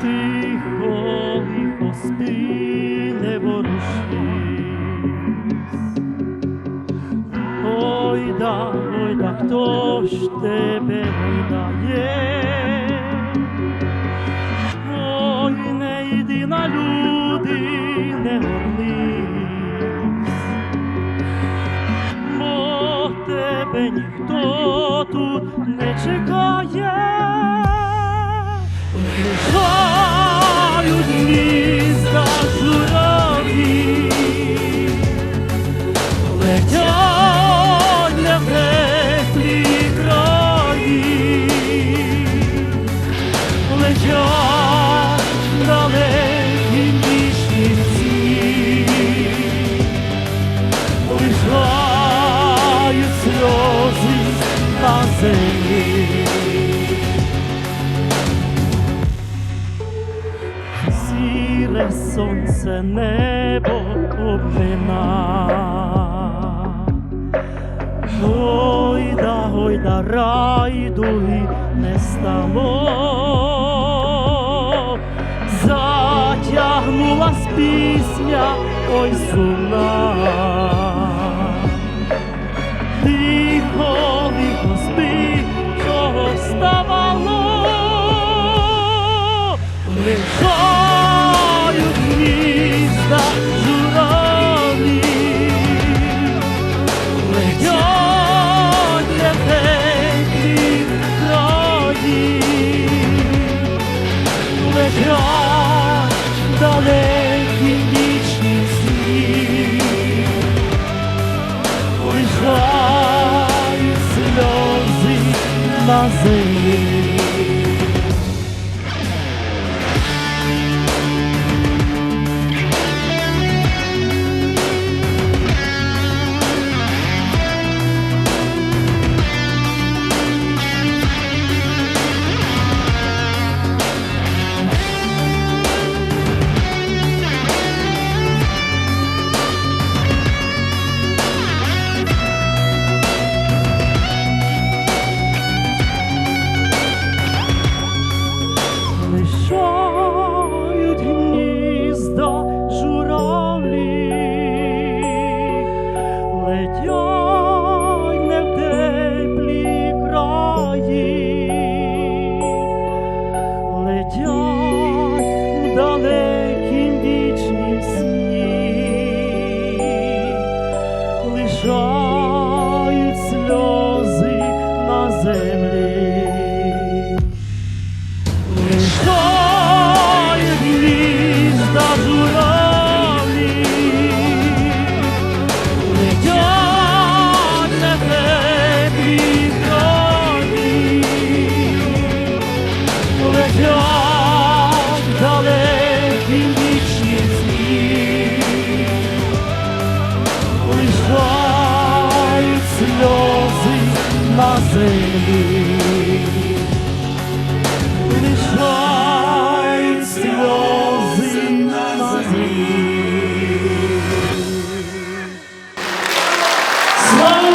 Тихо, лихо спи, не ворушись. Ой да, ой да, хто ж тебе гойдає? Ой, не йди на люди, не горнись, бо тебе ніхто тут не чекає. Не в теплі краї, летять далекі нічні всі, лишають сльози на землі. Сіре сонце небо обмина. Райдуги не стало. Затягнулась пісня, ой сумна. На сльози на землі, нехай сльози на землі. Слава